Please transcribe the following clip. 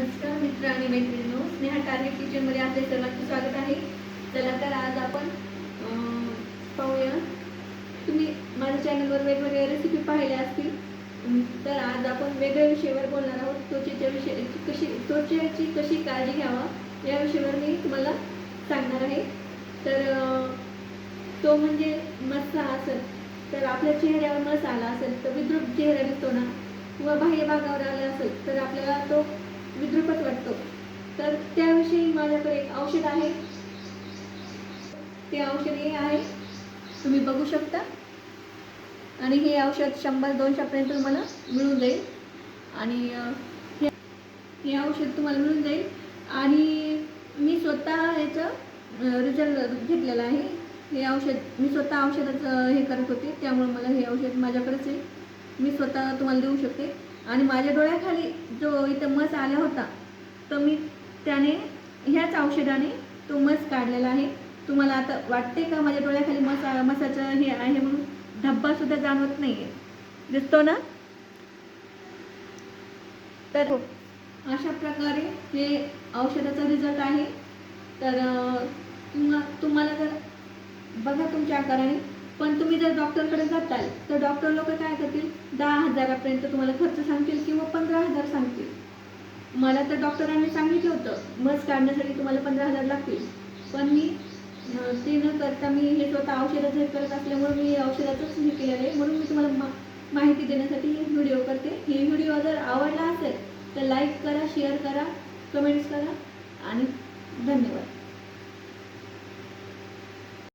नमस्कार मित्र आणि मैत्रिणींनो स्नेहा टार्गेट किचनमध्ये आपले सर्वांचे स्वागत आहे. चला तर आज आपण अं, पाहूया. तुम्ही माझ्या चॅनलवर वेगवेगळ्या रेसिपी पाहिल्या असतील तर आज आपण वेगळ्या विषयावर बोलणार आहोत. त्वचेच्या विषय कशी त्वचेची कशी काळजी घ्यावा या विषयावर मी तुम्हाला सांगणार आहे. तर तो म्हणजे मस्सा असेल तर आपल्या चेहऱ्यावर मस आला असेल तर विद्रुप चेहरा दिसतो ना किंवा बाह्य भागावर आला असेल तर आपल्याला तो विद्रुपच वाटतो. तर त्याविषयी माझ्याकडे एक औषध आहे. ते औषध हे आहे. तुम्ही बघू शकता. आणि हे औषध शंभर दोनशेपर्यंत तुम्हाला मिळून जाईल. आणि हे- हे औषध तुम्हाला मिळून जाईल. आणि मी स्वतः याचं रिझल्ट घेतलेला आहे. हे औषध मी स्वतः औषधाचं हे करत होते. त्यामुळे मला हे औषध माझ्याकडेच आहे. मी स्वतः तुम्हाला देऊ शकते. आणि माझ्या डोळ्याखाली जो इथं मस आला होता तर मी त्याने ह्याच औषधाने तो मस काढलेला आहे. तुम्हाला आता वाटते का माझ्या डोळ्याखाली मस मसाचं हे आहे म्हणून? धब्बा सुद्धा जाणवत नाही आहे दिसतो ना? तर अशा प्रकारे हे औषधाचा रिझल्ट आहे. तर तुम्हा तुम्हाला जर बघा तुमच्या आकाराने. पण तुम्ही जर डॉक्टरकडे जाताल तर डॉक्टर लोक काय करतील? दहा हजारापर्यंत तुम्हाला खर्च सांगतील किंवा पंधरा हजार सांगतील. मला तर डॉक्टरांनी सांगितलं होतं मस काढण्यासाठी तुम्हाला पंधरा हजार लागतील. पण मी ते न करता मी हे स्वतः औषधाचं हे करत असल्यामुळे मी औषधाचंच हे केलेलं आहे. म्हणून मी तुम्हाला मा माहिती देण्यासाठी हे व्हिडिओ करते. हे व्हिडिओ जर आवडला असेल तर लाईक करा शेअर करा कमेंट्स करा आणि धन्यवाद.